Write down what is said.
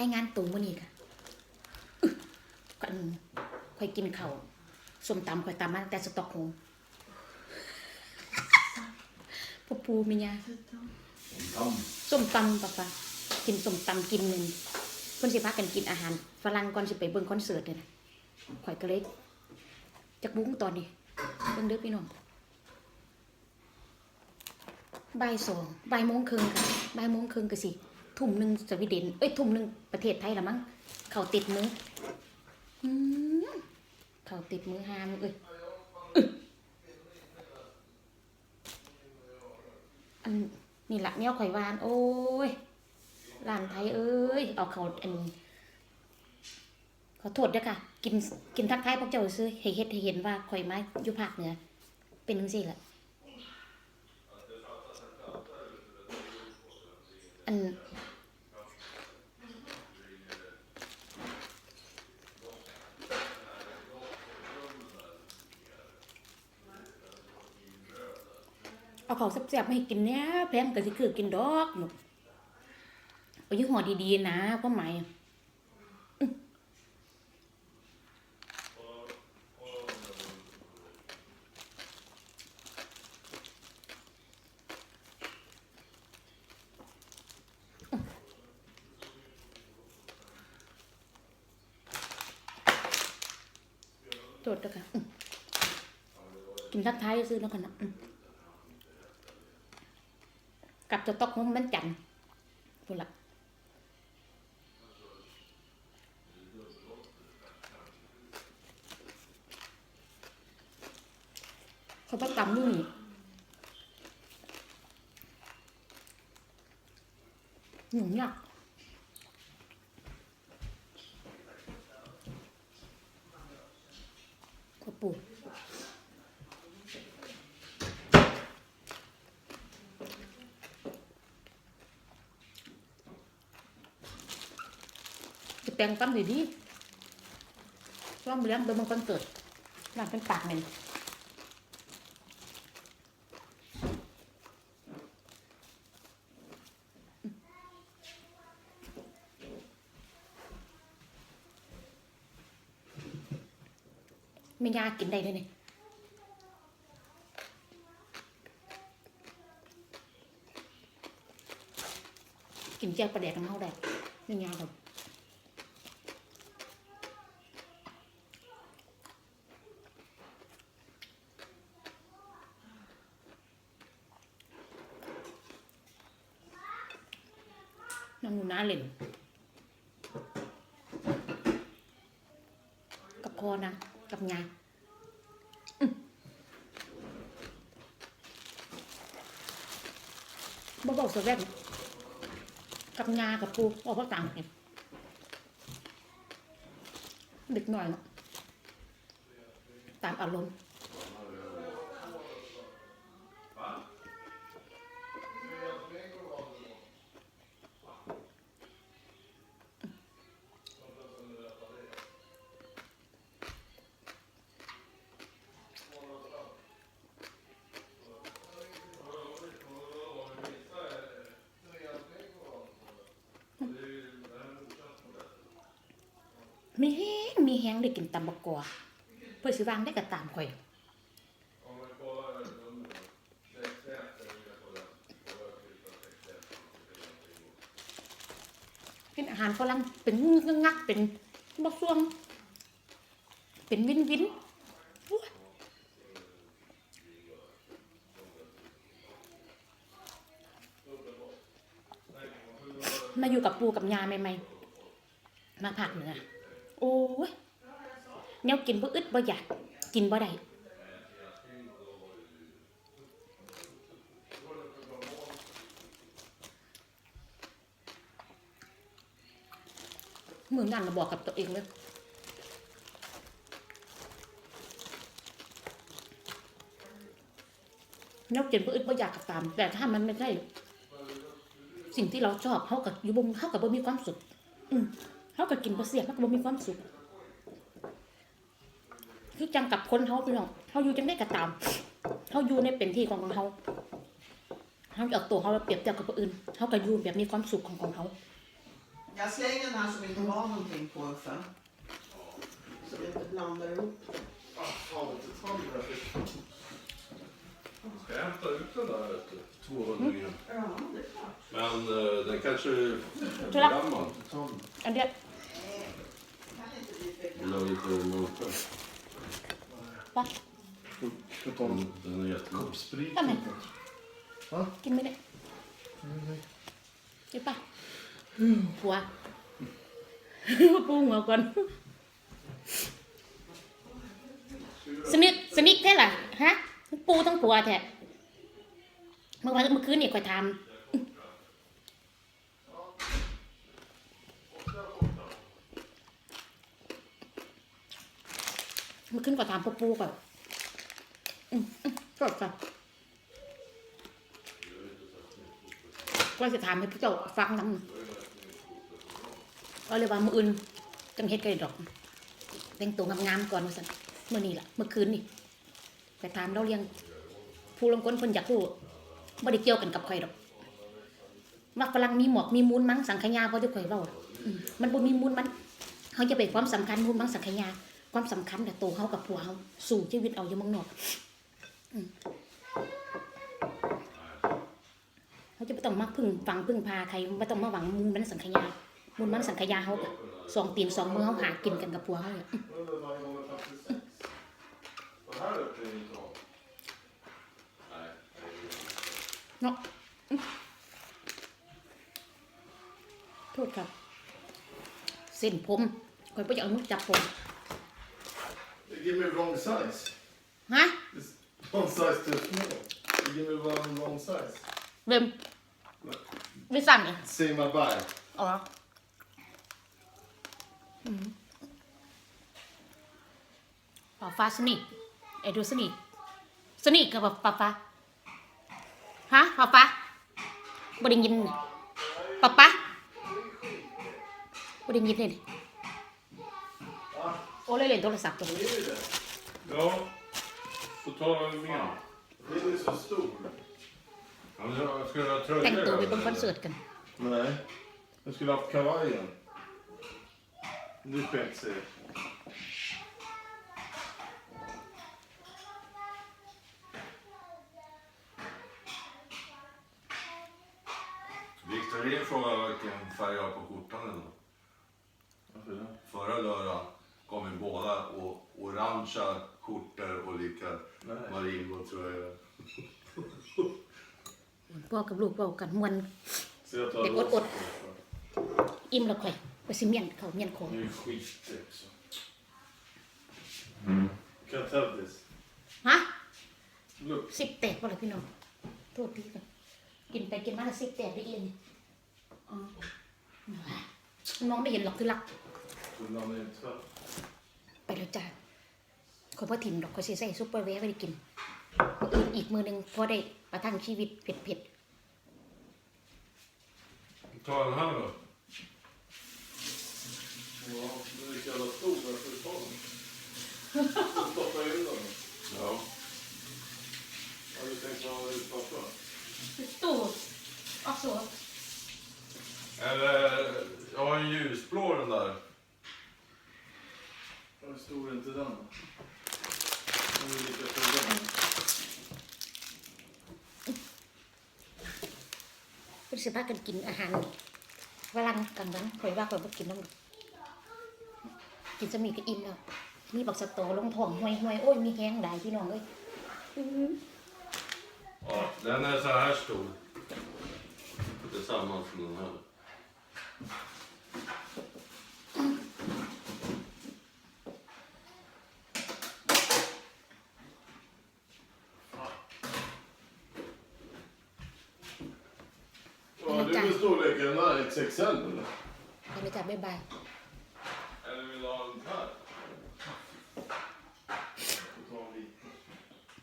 รายงานตัวมื้อนี้ค่ะกันค่อยกินข้าวส้มตำค่อยตำมาตั้งแต่สต็อกโฮมพ่อปูมียา Tom. ส้มตำป่ะปะกินส้มตำกินหนึ่งเพิ่นสิพากันกินอาหารฝรั่งก่อนสิไปเบิ่งคอนเสิร์ตเนี่ยนะข่อยก็เลยจักบุ้งตอนนี้เบิ่งเด้อพี่น้องบ่ายสองบ่ายโมงครึ่งค่ะบ่ายโมงครึ่งก็สิ ทุ่มหนึ่งสวีเดน เอ้ยทุ่มหนึ่งประเทศไทยละมั้งเขาติดมือเขาติดมือหามเอ้ยอันนี่ละเนี่ยข่อยวาน โอ้ยร้านไทยเอ้ยเอาเขาอันขอโทษด้วยค่ะ กินกินทักทายพวกเจ้าซื้อให้เฮ็ดให้เห็นว่าข่อยมาอยู่ภาคเหนือเป็นจังซี่แหละอัน เอาขอแซ่บๆมาให้กินเนี้ยแพงก็สิคือกินดอกหนูเอายี่ห้อดีๆนะความหมายอื้อโจทย์เด้อค่ะกินทักทายซื้อแล้วกันนะ อื้อกลับจะตอกโฮมมันจันพูดละเขาต้องตำนี่หนุ่มยากขอปูจะ แปลงตั้มดีดีร่างเลี้ยงเดินมันกันเกิดร่างเป็นปากเหม็นไม่ยากกินได้เลยเนี่ยกินเจียวปลาแดกน้ำเฮาได้ไม่ยากหรอก น้องหนูนาเล่นกับคอนะ กับงาบ่บอกสแวบกับงากับปูบอกว่าต่างกันเด็กหน่อยเนาะตามอารมณ์ มีแห้งได้กินตำบักกอเพื่อสิวางได้กับตามข่อยกินอาหารฝรั่งเป็นงึกงักเป็นบักซ่วง เป็นวินวินมาอยู่กับปูกับยาใหม่ๆมาผักเหนือ โอ้ยแนวกินบ่อึดบ่อยากกินบ่ได้มือนั่นมาบอกกับตัวเองเลยแนวกินบ่อึดบ่อยากกับตาม แต่ถ้ามันไม่ใช่สิ่งที่เราชอบเขากับอยู่บ่มเขากับบ่มีความสุขอืม เขาก็กินบ่เสียเขาก็บ่มีความสุขคือจังกับคนเขาพี่น้องเขาอยู่จังได้ก็ตามเขาอยู่ในเป็นที่ของของเขาเขาจะเอาตัวเขาไปเปรียบเทียบกับคนอื่นเขาก็อยู่แบบมีความสุขของของเขา Jag slänger den här som inte har någonting på Uffe. Så vi inte blandar ihop. Ah, fan inte ta den där. Ska jag hämta ut den där vet du? 200 gram. Ja, det är klart. Men eh, den kanske är för Tror jag. gammal. Ta den. อันเดียว Kan inte bli för Vill du ha lite mörkare? ปะ Ska ta en Den, den är jättegod. kopp sprit. Ja, men. Va? กินไหมเนี่ยกินปะผัวปูหัวก่อน สนิทสนิทแค่ล่ะฮะทั้งปูทั้งผัวแท้เมื่อวันเมื่อคืนนี่คอยทำเมื่ อคืนก็ทำพวกปูก่อนอืมอืมสดก่อนก็จะถามให้พี่เจ้าฟังน้ำก็เลยว่ามืออื่นจังเฮ็ดกันดอกแต่งตัวงามๆก่อนว่าซั่นเมื่อนี้ล่ะเมื่อคืนนี่ไปถามเราเรียงผู้ลงคนเพิ่นอยากรู้บ่ได้เกี่ยวกันกับข่อยดอกว่าฝรั่งมีหมวกมีมูลมั้งสังขยาบ่ได้ข่อยเว้ามันบ่มีมูลมันเขาจะไปความสำคัญมูลมั้งสังขยา ความสำคัญแต่ตัวเฮากับผัวเฮาสู่ชีวิตเอาอยู่มืองนอกเขาจะบ่ต้องมาพึ่งฟังพึ่งพาใครบ่ต้องมาหวังมูลมันสังขยามูลมันสังขยาเฮาก็สองตีนสองมือเฮาหากินกันกับผัวเฮาเนี่ยเนาะโทษครับ เส้นผมคอยไปจะเอามือจับผม give me wrong size. ฮะ It's one size too small. You give me one wrong size. เริ่มไม่สั่นเลย Say my bye. อ๋ออืมปาฟ้าสนิทไอ้ดูสนิทสนิทกับปาฟ้าฮะปาฟ้าบไดิยินปาป้าบไดิยินเลย โอ้เลยเล่นโทรศัพท์ตัวนี้ Är det det? Ja. Får ta med. Den är så stor. Ja, men jag ska ha แต่ง tröjor ตัวไป över เบิ่งคอน den. เสิร์ตกัน Nej. Jag skulle haft kavajen. Du ska jag inte se. Victorin frågade vilken färg jag orangea skjortor och lika Nej. marinblå tröjor. พ่อกับลูกเว้ากันมวน Så jag tar Det går rosa åt. på för. อิ่มแล้วค่อยไปสิเมียนเขาเมียนของ Det är ju skit det också. Kan jag ta this? ฮะ Look. สิบแตกบ่ล่ะพี่น้องโทษทีกันกินไปกินมาแล้วสิบแตกได้เองอ๋อน้องไม่เห็นหรอกคือรัก Du la ner en tvätt. ไปแล้วจ้า ขอยพ่อถิ่มดอกขอยสิใส่ซุปเปอร์แวร์ไว้ได้กินมื้ออื่นอีกมือหนึงพอได้ประทังชีวิตเผ็ด Ta den här då. Ja, den är så jävla stor. Varför du ta den? Stoppa in den. Ja. Har du tänkt ha den ute pappa? ๆตู้อ๋อ så Eller, jag har en ljusblå den där. Hur stor är inte den? Den är lika stor den. เพิ่น สิพากันกินอาหารฝรั่งกันนั้นข่อยว่าข่อยบ่กินน้ำกินจะมีก็อิ่มแล้วมีบักสตอลงท้องห่วยห่วยโอ้ยมีแห้งหลายพี่น้องเอ้ยอื้อ Ja, den är så här stor. Tillsammans med den här. Ja, det är väl storleken den där, XXL eller? ไปเลย